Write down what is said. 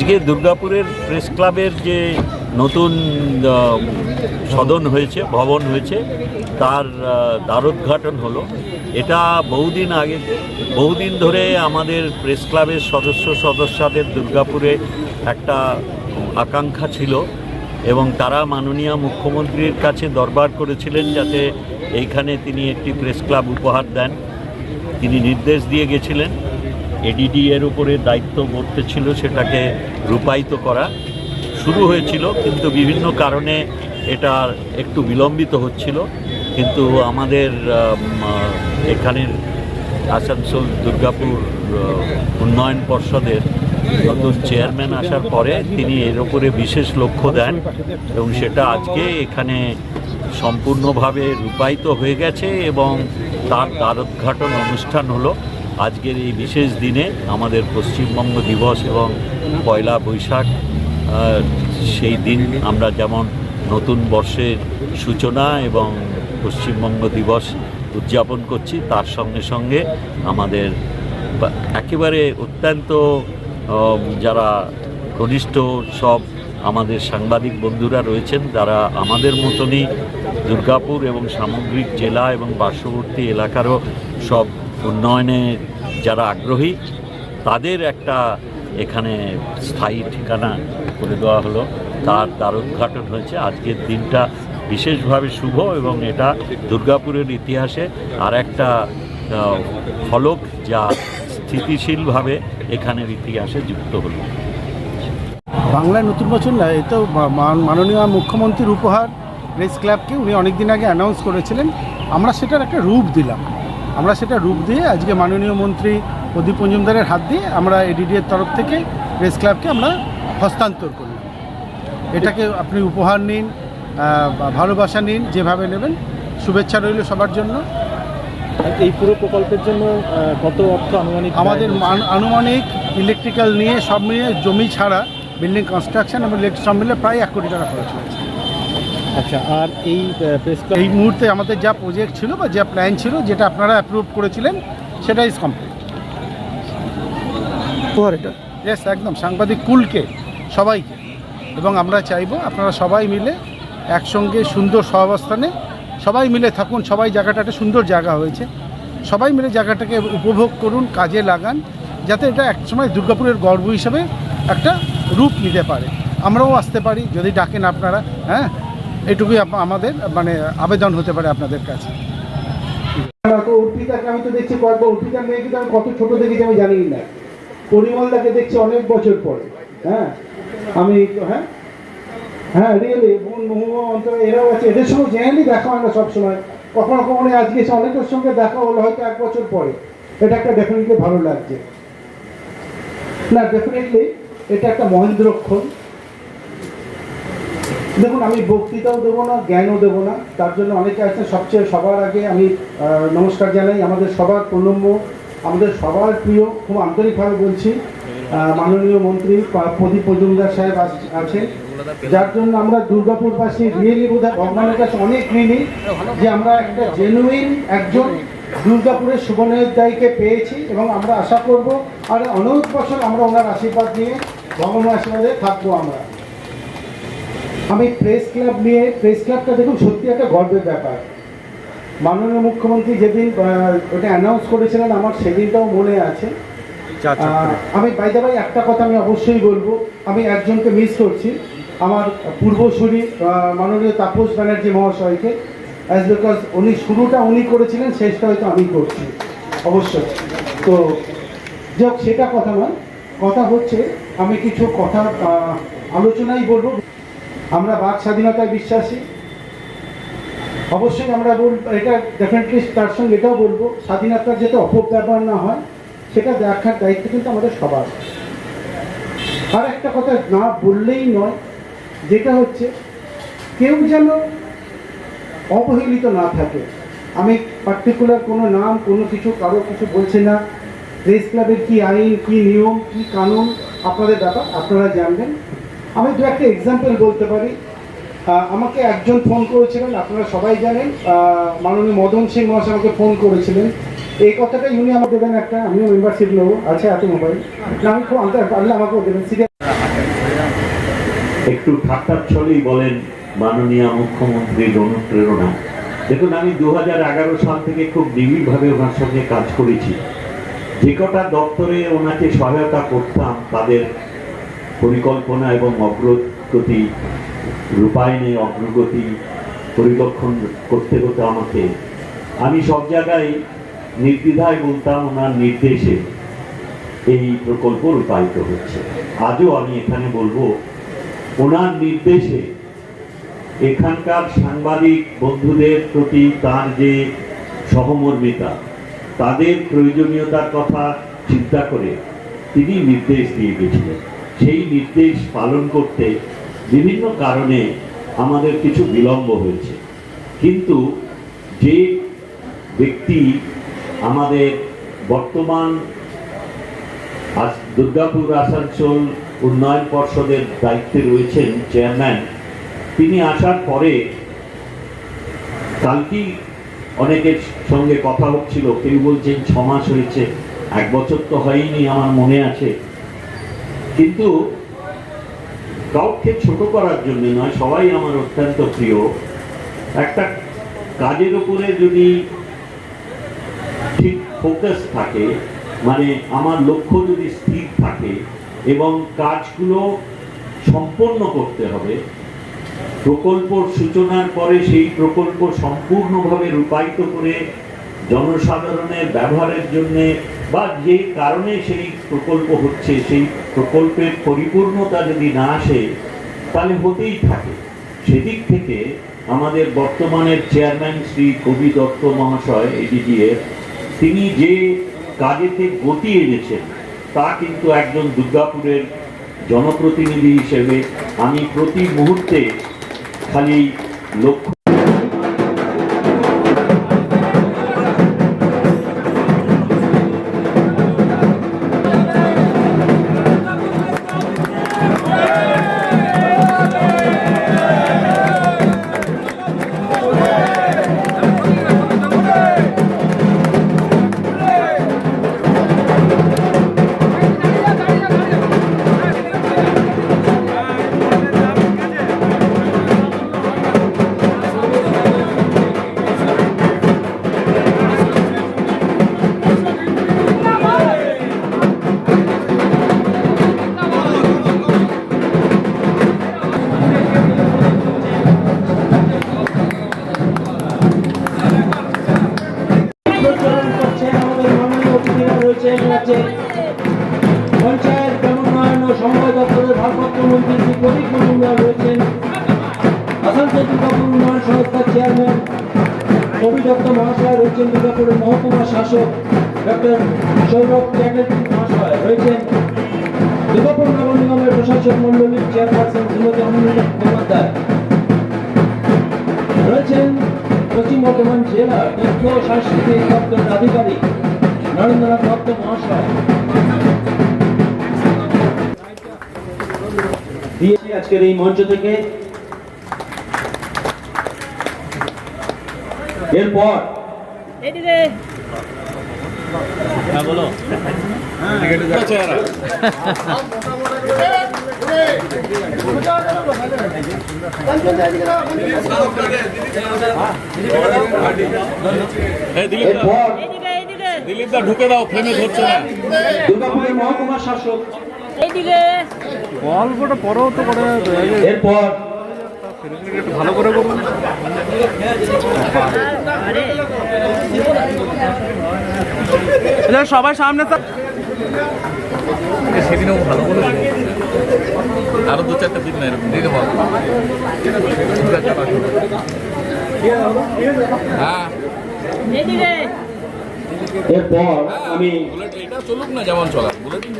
আজকে দুর্গাপুরের প্রেস ক্লাবের যে নতুন সদন হয়েছে, ভবন হয়েছে, তার দ্বারোদ্ঘাটন হলো। এটা বহুদিন আগে, বহুদিন ধরে আমাদের প্রেস ক্লাবের সদস্য সদস্যদের দুর্গাপুরে একটা আকাঙ্ক্ষা ছিল এবং তারা মাননীয় মুখ্যমন্ত্রীর কাছে দরবার করেছিলেন যাতে এইখানে তিনি একটি প্রেস ক্লাব উপহার দেন। তিনি নির্দেশ দিয়ে গেছিলেন। এডিডি এর উপরে দায়িত্ব বর্তে ছিল সেটাকে রূপায়িত করা শুরু হয়েছিল কিন্তু বিভিন্ন কারণে এটা একটু বিলম্বিত হচ্ছিল। কিন্তু আমাদের আম, এখানের আসানসোল দুর্গাপুর উন্নয়ন পর্ষদের নতুন চেয়ারম্যান আসার পরে তিনি এর উপরে বিশেষ লক্ষ্য দেন এবং সেটা আজকে এখানে সম্পূর্ণভাবে রূপায়িত হয়ে গেছে এবং তার দ্বারোদ্ঘাটন অনুষ্ঠান হলো। আজকের এই বিশেষ দিনে আমাদের পশ্চিমবঙ্গ দিবস এবং পয়লা বৈশাখ সেই দিন আমরা যেমন নতুন বর্ষের সূচনা এবং পশ্চিমবঙ্গ দিবস উদযাপন করছি, তার সঙ্গে সঙ্গে আমাদের একেবারে অত্যন্ত যারা ঘনিষ্ঠ সব আমাদের সাংবাদিক বন্ধুরা রয়েছেন যারা আমাদের মতনই দুর্গাপুর এবং সামগ্রিক জেলা এবং পার্শ্ববর্তী এলাকারও সব উন্নয়নে যারা আগ্রহী, তাদের একটা এখানে স্থায়ী ঠিকানা করে দেওয়া হলো। তার তার উদ্ঘাটন হয়েছে। আজকের দিনটা বিশেষভাবে শুভ এবং এটা দুর্গাপুরের ইতিহাসে আর একটা ফলক যা স্থিতিশীলভাবে এখানের ইতিহাসে যুক্ত হলো। বাংলায় নতুন বছর না এ তো মাননীয় মুখ্যমন্ত্রীর উপহার প্রেস ক্লাবকে উনি অনেক দিন আগে অ্যানাউন্স করেছিলেন। আমরা সেটার একটা রূপ দিলাম। আমরা সেটা রূপ দিয়ে আজকে মাননীয় মন্ত্রী প্রদীপ মজুমদারের হাত দিয়ে আমরা এডিডিএর তরফ থেকে প্রেস ক্লাবকে আমরা হস্তান্তর করলাম এটাকে আপনি উপহার নিন ভালোবাসা নিন যেভাবে নেবেন শুভেচ্ছা রইল সবার জন্য। এই পুরো প্রকল্পের জন্য কত অর্থ আনুমানিক আমাদের মান- আনুমানিক ইলেকট্রিক্যাল নিয়ে সব নিয়ে জমি ছাড়া বিল্ডিং কনস্ট্রাকশন এবং ইলেকট্রিক সব মিলে প্রায় এক কোটি টাকা খরচ হয়েছে। আচ্ছা আর এই প্রেস এই মুহূর্তে আমাদের যা প্রজেক্ট ছিল বা যা প্ল্যান ছিল যেটা আপনারা অ্যাপ্রুভ করেছিলেন সেটা ইজ কমপ্লিট এটা? ইয়েস একদম সাংবাদিক কুলকে সবাইকে। এবং আমরা চাইব আপনারা সবাই মিলে একসঙ্গে সুন্দর সহাবস্থানে সবাই মিলে থাকুন সবাই জায়গাটা একটা সুন্দর জায়গা হয়েছে। সবাই মিলে জায়গাটাকে উপভোগ করুন কাজে লাগান যাতে এটা একসময় দুর্গাপুরের গর্ব হিসেবে একটা রূপ নিতে পারে। আমরাও আসতে পারি যদি ডাকেন আপনারা হ্যাঁ? এটুকুই আমাদের মানে আবেদন হতে পারে আপনাদের কাছে। অর্পিতাকে আমি তো দেখছি কয়েকবার অর্পিতার মেয়েকে তো আমি কত ছোট দেখেছি, আমি জানি না। পরিমলদাকে দেখছি অনেক বছর পরে হ্যাঁ? আমি হ্যাঁ? হ্যাঁ রিয়েলি বোন, মহুয়া এরাও আছে। এদের সঙ্গে জেনারেলি দেখা হয় না সবসময় কখনো কখনো আজকে এসে অনেকের সঙ্গে দেখা হলো হয়তো এক বছর পরে। এটা একটা ডেফিনেটলি ভালো লাগছে। না ডেফিনেটলি এটা একটা মহেন্দ্রক্ষণ। দেখুন, আমি বক্তৃতাও দেবো না, জ্ঞানও দেবো না। তার জন্য অনেকে আছেন, সবচেয়ে সবার আগে আমি নমস্কার জানাই। আমাদের সবার প্রণম্য, আমাদের সবার প্রিয়, খুব আন্তরিকভাবে বলছি মাননীয় মন্ত্রী প্রদীপ মজুমদার সাহেব আছেন। যার জন্য আমরা দুর্গাপুরবাসী রিয়েলি বোধহয় ভগবানের কাছে অনেক ঋণী, যে আমরা একটা জেনুইন একজন দুর্গাপুরের সুবর্ণোদ্যায়ীকে পেয়েছি এবং আমরা আশা করব, আর অনেক বছর আমরা ওনার আশীর্বাদ নিয়ে ভগবানের আশীর্বাদে থাকব আমরা। আমি প্রেস ক্লাব নিয়ে প্রেস ক্লাবটা দেখুন সত্যি একটা গর্বের ব্যাপার। মাননীয় মুখ্যমন্ত্রী যেদিন ওটা অ্যানাউন্স করেছিলেন আমার সেদিনটাও মনে আছে। আহ, আমি বাইদা ভাই একটা কথা আমি অবশ্যই বলব আমি একজনকে মিস করছি আমার পূর্বসূরি মাননীয় তাপস ব্যানার্জি মহাশয়কে অ্যাজ বিকজ উনি শুরুটা উনি করেছিলেন শেষটা হয়তো আমি করছি অবশ্যই। তো যাক সেটা কথা নয়। কথা হচ্ছে আমি কিছু কথা আলোচনাই বলব। আমরা বাক স্বাধীনতায় বিশ্বাসী। অবশ্যই আমরা বল, এটা ডেফিনেটলি তার সঙ্গে এটাও বলব, স্বাধীনতার যাতে অপব্যবহার না হয়, সেটা দেখার দায়িত্ব কিন্তু আমাদের সবার। আর একটা কথা না বললেই নয়, যেটা হচ্ছে কেউ যেন অবহেলিত না থাকে। আমি পার্টিকুলার কোনো নাম, কোনো কিছু, কারও কিছু বলছি না। প্রেস ক্লাবের কী আইন, কী নিয়ম, কী কানুন, আপনাদের ব্যাপার, আপনারা জানবেন। আমি দু একটা এক্সাম্পল বলতে পারি। আমাকে একজন ফোন করেছিলেন, আপনারা সবাই জানেন মাননীয় মদন সিং মহাশয় আমাকে ফোন করেছিলেন। এই কথাটাই উনি আমাকে দেবেন একটা, আমিও মেম্বারশিপ নেব, আছে এত মোবাইল না, আমি খুব আনতে পারলে আমাকেও দেবেন একটু ঠাট্টার ছলেই বলেন, মাননীয় মুখ্যমন্ত্রীর অনুপ্রেরণা দেখুন, আমি দু হাজার এগারো সাল থেকে খুব নিবিড়ভাবে ওনার সঙ্গে কাজ করেছি। যে কটা দপ্তরে ওনাকে সহায়তা করতাম, তাদের পরিকল্পনা এবং অগ্রগতি, রূপায়ণে অগ্রগতি পরিলক্ষণ করতে হতো আমাকে, আমি সব জায়গায় নির্দ্বিধায় বলতাম ওনার নির্দেশে এই প্রকল্প রূপায়িত হচ্ছে। আজও আমি এখানে বলব, ওনার নির্দেশে এখানকার সাংবাদিক বন্ধুদের প্রতি তার যে সহমর্মিতা, তাদের প্রয়োজনীয়তার কথা চিন্তা করে তিনি নির্দেশ দিয়ে গেছিলেন। সেই নির্দেশ পালন করতে বিভিন্ন কারণে আমাদের কিছু বিলম্ব হয়েছে। কিন্তু যে ব্যক্তি আমাদের বর্তমান দুর্গাপুর আসানসোল উন্নয়ন পর্ষদের দায়িত্বে রয়েছেন চেয়ারম্যান, তিনি আসার পরে কালকেই অনেকের সঙ্গে কথা হচ্ছিল। কেউ বলছেন, ছ মাস হয়েছে, এক বছর তো হয়নি আমার মনে আছে। কিন্তু কাউকে ছোট করার জন্য নয়, সবাই আমার অত্যন্ত প্রিয়। একটা কাজের উপরে যদি ঠিক ফোকাস থাকে মানে আমার লক্ষ্য যদি স্থির থাকে এবং কাজগুলো সম্পন্ন করতে হবে প্রকল্প সূচনার পরে সেই প্রকল্প সম্পূর্ণভাবে রূপায়িত করে জনসাধারণের ব্যবহারের জন্যে বা যে কারণে সেই প্রকল্প হচ্ছে, সেই প্রকল্পের পরিপূর্ণতা যদি না আসে, তাহলে হতেই থাকে। সেদিক থেকে আমাদের বর্তমানের চেয়ারম্যান শ্রী কবি দত্ত মহাশয় এডিজিএর তিনি যে কাজেতে গতি এনেছেন, তা কিন্তু একজন দুর্গাপুরের জনপ্রতিনিধি হিসেবে আমি প্রতি মুহূর্তে খালি লক্ষ্য ভারপ্রাপ্ত মন্ত্রী শ্রী প্রদীপ মজুমদার রয়েছেন আসানসোল দুর্গাপুর উন্নয়ন সংস্থার চেয়ারম্যান কবি দত্ত মহাশয় রয়েছেন দুর্গাপুরের মহকুমা শাসক ডক্টর সৌরভ চ্যাটার্জি মহাশয় রয়েছেন দুর্গাপুর নগর নিগমের প্রশাসক মন্ডলীর চেয়ারপারসন শ্রীমতী অমৃতা মুখোপাধ্যায় রয়েছেন পশ্চিম বর্ধমান জেলা তথ্য সাংস্কৃতিক দপ্তরের আধিকারিক নরেন্দ্রনাথ দত্ত মহাশয় দিয়েছি আজকের এই মঞ্চ থেকে। এরপর এরপর এদিকে এদিকে। ঢুকে দাও ফ্রেমে ধরছে না। দুর্গাপুরের মহকুমা শাসক। এদিকে। গল্পটা পরেও তো করে এরপর ভালো করে করুন। সবাই সামনে তো সেদিনও ভালো করে আরও দু চারটে দিন না এরকম দিতে পারব হ্যাঁ। এরপর আমি এটা চলুক না যেমন চলা। বুলেটিন